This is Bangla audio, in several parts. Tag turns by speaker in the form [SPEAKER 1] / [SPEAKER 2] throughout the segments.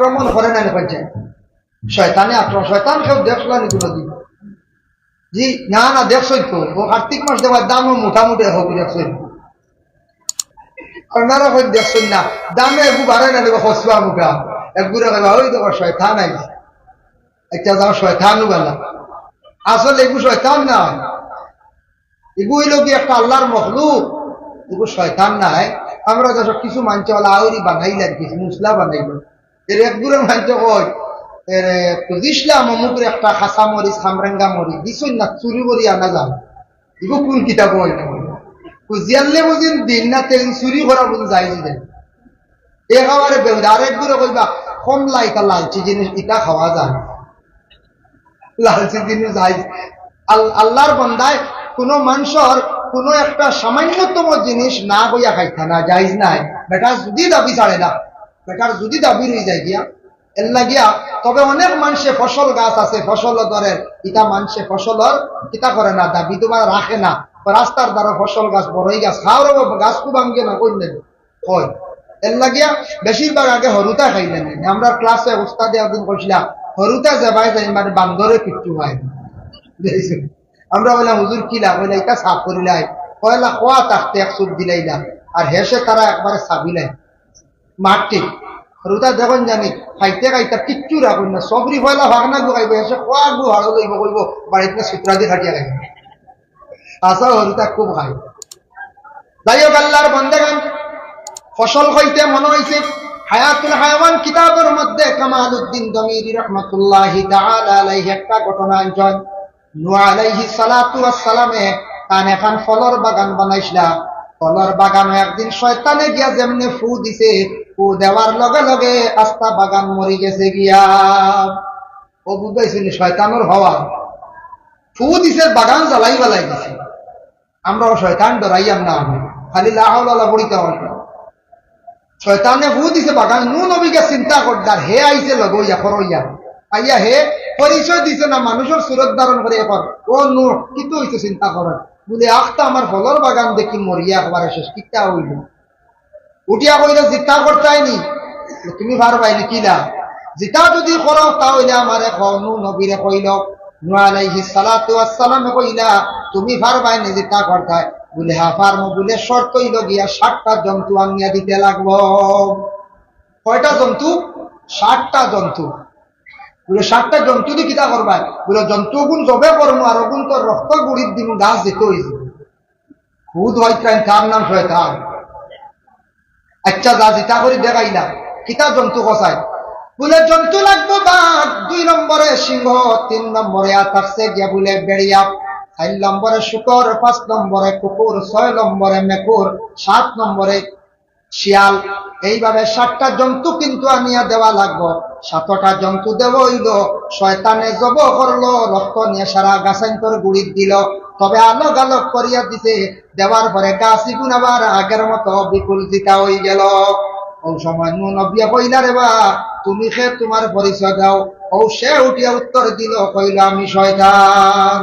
[SPEAKER 1] আক্রমণ করে না পঞ্চায়েত শয়তানে আক্রমণ, শয়তান কেউ দেখলাম এগুলো দিন জি, না না দেখছই তো ও কার্তিক মাস দেওয়ার দামও মোটামুটি হোক দেখছই আপনারা হয়তো দেখছেন না, দামে একটু বাড়ে না দেবো হসবা মুখা। একগুলো কইবা ওই দেখো, শয়তান আইছে। একটা যাও শয়তানও গেলা আসলে এগু শয়তান না এগু হইল কি একটা আল্লাহর মখলুক। এগু শয়তান নাই। আমরা যখন কিছু মানছে ওলা আউরি বানাইলেন, কিছু মুসলা বানাইল এর কই এর অমুকের একটা খাসা মরিচ মরিচ, দিছই না, চুরি করি আনা কোন কিতাব হই না? বুঝিন দিন না তেল চুরি করা যাই দূরে কইবা কম লাইকা লালচি জিনিস ইটা খাওয়া যায়। লালচি জিনিস যাই আল- আল্লাহর বন্দায় কোনো মানুষের কোনো একটা সামান্যতম জিনিস না হইয়া খাইতা না, যাইজ নাই। বেটা, যদি দাবি ছাড়ে না। বেটার যদি দাবি রয়ে যায় গিয়া, এর লাগিয়া তবে অনেক মানুষে ফসল গাছ আছে, ফসল ধরে, ইটা মানুষে ফসলর ইটা করে না, দাবি তোমার রাখে না। রাস্তার দ্বারা ফসল গাছ, বড়ই গাছ, খাওয়ার গাছ খুব আঙ্গে না কই নেবে হয় এর লাগিয়া বেশিরভাগ আগে হরুতা খাইলেন আমরা ক্লাসে উস্তাদে একদিন কইছিলাম, হরুতা যাবাই যাই মানে বান্দরে কিচ্ছু হয়? আমরা বললাম, হুজুর কিলা বলে এটা সাফ করিলাই পয়লা খোয়া তাকতে এক সুপ দিলাইলাম আর হেসে তারা একবারে সাবিলাই। মাটি হরুতা দেখুন জানি খাইতে খাইতে কিচ্ছু রাখুন না, সবরি পয়লা ভাগনা গুয়াইব হেসে খোয়া গু হাড়ো লইব কইব বাড়িতে সুত্রা দিয়ে খাটিয়া খাইব আসা হরুতা খুব খাই যাই হোক আল্লাহর বন্দেগান ফসল হইতে মনে হয়েছে হায়াতুল হায়াওয়ান কিতাবের মধ্যে কামাল উদ্দিন জমিরি রহমতুল্লাহ আলাইহি একটা ঘটনা আনছেন। নূহ আলাইহি সালাতু ওয়াসসালামে তান এখন ফলর বাগান বানাইছিলা। ফলর বাগানে একদিন শয়তানে গিয়া যেমনে ফু দিছে ফু দেওয়ার লগে লগে আস্তা বাগান মরি গেছে গিয়া। ও বুঝাইছিল শয়তানোর হওয়া। ফু দিছে, বাগান জ্বালাই বেলাই গেছে আমরাও শয়তান ডরাইয়াম না আমি। খালি লাহাওলা পড়িতে আমার শয়তানে। ভূ দিছে, বাগান। নু নবীকে চিন্তা করদার হে আইছে লগইয়া করইয়া আইয়া হে, পরিচয় দিছে না, মানুষের সুরত ধারণ করে এখন ও নু কিন্তু হইছে চিন্তা করেন বলে, আখতা আমার ফলর বাগান দেখি মরিয়া একবারে শেষ, কিতা হইল। উঠিয়া কইলে চিন্তা করতাইনি তুমি পারবাইনি কিলা জিতা যদি করো তাহলে আমারে নু নবীরে কইল নু আলাইহিস সালাতু ওয়াসসালামে কইলা, তুমি পারবাইনি জিতা করতাই বলে হা পারমো বলে শর্তই লগিয়া ষাটটা জন্তু আনিয়া দিতে লাগবো। কয়টা জন্তু? ষাটটা জন্তু। বলে ষাটটা জন্তু দি কিতা করবা বলে জন্তু গুণ জবে করমু আর ওগুন তোর রক্ত গুড়ির দিন গাছ দিতে হয়েছে খুদ হইতাই তার নাম শয়তান। আচ্ছা যা জিতা করে দেখাইলা কিতা জন্তু কষায় বলে জন্তু লাগবো বাঘ, দুই নম্বরে সিংহ, তিন নম্বরে আতাকছে গে বলে বেড়িয়া। চার নম্বরে শুকর, পাঁচ নম্বরে কুকুর, ছয় নম্বরে মেকুর, সাত নম্বরে শিয়াল, এইভাবে সাতটা জন্তু কিন্তু আনিয়া দেওয়া লাগবো। সাতটা জন্তু দেব হইল শয়তানে জব করল, রক্ত নিয়ে সারা গাছান্তর গুড়ি দিল। তবে আলোক আলোক করিয়া দিছে, দেওয়ার পরে গাছি আবার আগের মতো বিপুল জিতা হয়ে গেল। ও সময় নুন অবিয়া কইলা রে বা, তুমি সে তোমার পরিচয় দাও। ও সে উঠিয়া উত্তর দিল, কইল, আমি শয়তান।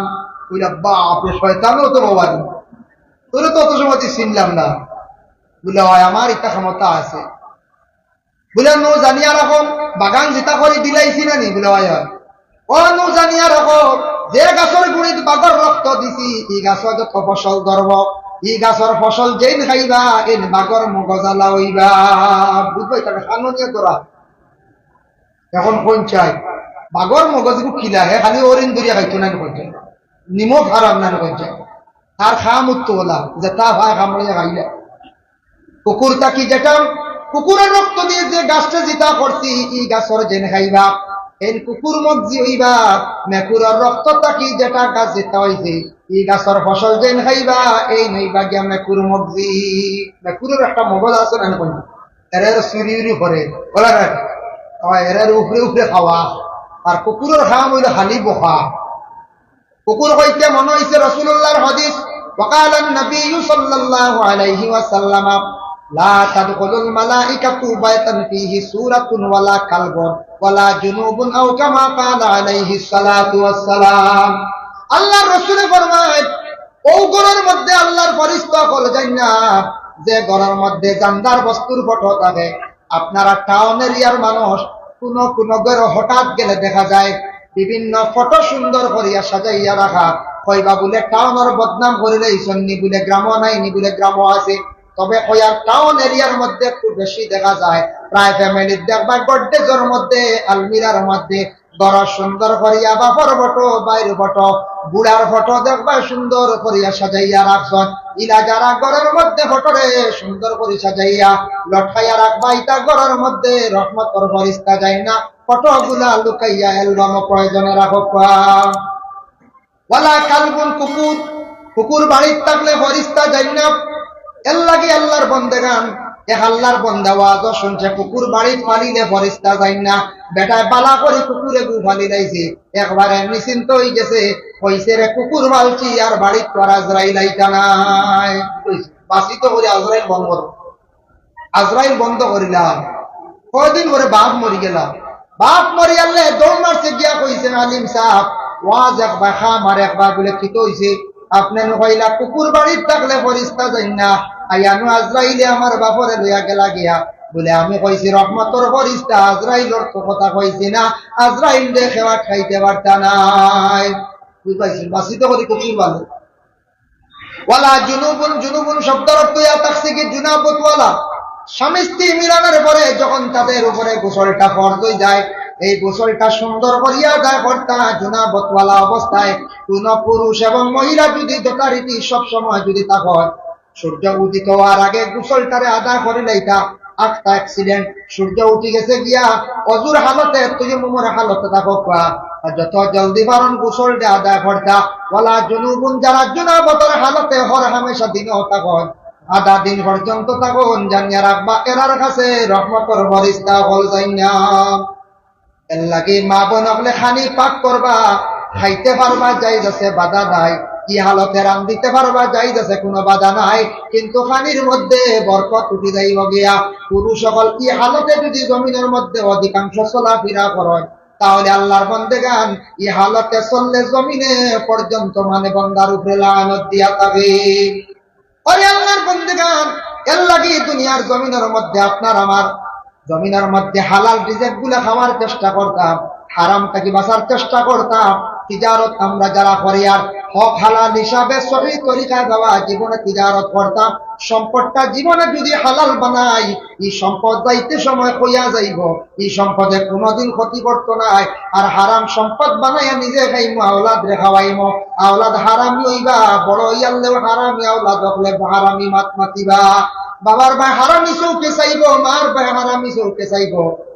[SPEAKER 1] কইলা, বাপরে, শয়তানও তো বাবা তোরে তো অত সময় চিনলাম না। বলে হয় আমার ইটা ক্ষমতা আছে। বলে, নো জানিয়া রাখো বাগান জিতা করে দিলাইছি না নি বলে হয়। ও নো জানিয়া রাখো যে গাছর গুড়িত বাগর রক্ত দিছি, ই যত ফসল ধরব ই গাছর ফসল যেইন খাইবা, এন বাগর মগজালা হইবা বুঝবাই তাকে সাননীয় তোরা এখন কোন চাই বাগর মগজগু খিলা হে খালি অরিন দরিয়া খাইতো না কোন নিমখ হারাম না কোন চাই তার খাম উত্তলা যে তা ভাই খামড়িয়া খাইলে। কুকুর তাকি যেটা কুকুরের রক্ত দিয়ে যে গাছটা জিতা করছি ই গাছর জেন খাইবা এই কুকুর মগজি হইবা মেকুরের রক্ত তাকি যেটা গাছ জিতা হইছে ই গাছর ফসল জেন খাইবা এই নইবা গিয়া মেকুর মগজি মেকুরের একটা মগজ আছে না কোন এর সুরি উরি করে বলা রাখ এর উপরে উপরে খাওয়া আর কুকুরের খাম হইলে খালি বখা কুকুর হইতে মনে হইছে রসুল্লাহর হদিস وقال النبي صلى الله عليه وسلم লা তাদখুলুল মালাইকাতু বাইতান ফীহি সূরাতুন ওয়ালা কালবুন ওয়ালা জুনুবুন আও ও ঘরের মধ্যে আল্লাহর যে ঘরের মধ্যে জান্দার বস্তুর ফটো থাকে, আপনারা টাউন এরিয়ার মানুষ, কোন কোন ঘরে হঠাৎ গেলে দেখা যায়, বিভিন্ন ফটো সুন্দর করিয়া সাজাইয়া রাখা। কইবা বলে টাউনের বদনাম করিলে ইসন্নি বলে গ্রাম নাই, নি বলে গ্রাম আছে। তবে কয়ার টাউন এরিয়ার মধ্যে একটু বেশি দেখা যায়। প্রায় ফ্যামিলির দেখবা গড্ডেজের মধ্যে আলমিরার মধ্যে বড় সুন্দর করিয়া বাপর ফটো বাইর ফটো বুড়ার ফটো দেখবা সুন্দর করিয়া সাজাইয়া রাখছন ইলা যারা ঘরের মধ্যে ফটোরে সুন্দর করে সাজাইয়া লটকাইয়া রাখবা, ইটা ঘরের মধ্যে রহমতর ফরিস্তা যায় না। ফটো গুলা লুকাইয়া অ্যালবাম প্রয়োজনে রাখো ওয়ালা কালবুন কুকুর কুকুর বাড়ির থাকলে ফরিস্তা যায় না। এর লাগে আল্লাহর বন্দেগান এক আল্লাহর বন্দা শুনছে, কুকুর বাড়ির ফালিলে ফরিস্তা যাই না। বেটায় বালা করে কুকুরে গু ফালি লাইছে। একবারে নিশ্চিন্ত হয়ে গেছে। কইছে রে, কুকুর মালছি, আর বাড়ির তো আর আজরাইল নাই। বাসিত করে আজরাইল বন্ধ আজরাইল বন্ধ করিলাম। কয়দিন করে বাপ মরি গেলাম বাপ মরি গেলে দৌড় মারছে গিয়া কইছেন আলিম সাহ ওয়াজ একবার খাম আর একবার বলে খিত হইছে? আপনি কইলা কুকুর বাড়ির থাকলে ফরিস্তা যাই না। আইয়ানু আজরাইলে আমার বাপরে লইয়া গেলা গিয়া। বলে, আমি কইছি, রহমতর ফরিস্তা, আজরাইলর তো কথা কইছি না, আজরাইল খাইতে পারতা নাই। বুঝ পাইছি বাসিত করি ভালো ওয়ালা জুনুবুন জুনুবুন কি স্বামী স্ত্রী মিলনের পরে যখন তাদের উপরে গোসলটা ফরজ যায়, এই গোসলটা সুন্দর করিয়া যায় কর্তা জুনা বতওয়ালা অবস্থায়। কোন পুরুষ এবং মহিলা যদি যথারীতি সব সময় যদি তা হয় সূর্য উদিত হওয়ার আগে গোসলটারে আদায় করিলে এটা আটটা অ্যাক্সিডেন্ট সূর্য উঠে গেছে গিয়া অজুর হালতে তুই মুমর হালতে থাকো যত জলদি পারন গোসলটা আদায় করতা ওলা জুনুবুন যারা জুনাবতর হালতে হর হামেশা দিনও থাকন। আধা দিন পর্যন্ত থাকুন, জানিয়া রাখবা, এরার কাছে রহমতর ফরিস্তা হল যাই না এর লাগে মা বোন খানি পাক করবা, খাইতে পারবা, যাই যাচ্ছে বাধা নাই। দিতে পারবা? যাই কোনো বাধা নাই। কিন্তু মধ্যে সকল যদি জমিনের মধ্যে অধিকাংশ চলাফেরা করেন, তাহলে আল্লাহর বন্দে গান ই হালতে চললে জমিনে পর্যন্ত মানে বন্দার উপরে দিয়া থাকে ওরে আল্লাহর বন্দেগান, এর লাগি দুনিয়ার জমিনের মধ্যে আপনার আমার জমিনের মধ্যে হালাল রিজেকগুলা খাওয়ার চেষ্টা করতাম হারাম থেকে বাঁচার চেষ্টা করতাম তিজারত আমরা যারা করি আর হক হালাল হিসাবে সহি তরিকায় বাবা জীবনে তিজারত করতাম সম্পদটা জীবনে যদি হালাল বানাই এই সম্পদ যাইতে সময় কইয়া যাইব। এই সম্পদে কোনোদিন ক্ষতি করতো নাই। আর হারাম সম্পদ বানাইয়া নিজে খাইমো, আওলাদ রে খাওয়াইমো। আওলাদ হারামি হইবা, বড় হইয়ালেও হারামি, আওলাদ হকলে হারামি মাত মাতিবা। বাবার ভাই হারামি চৌকে চাইব, মার ভাই হারামি চৌকে চাইব।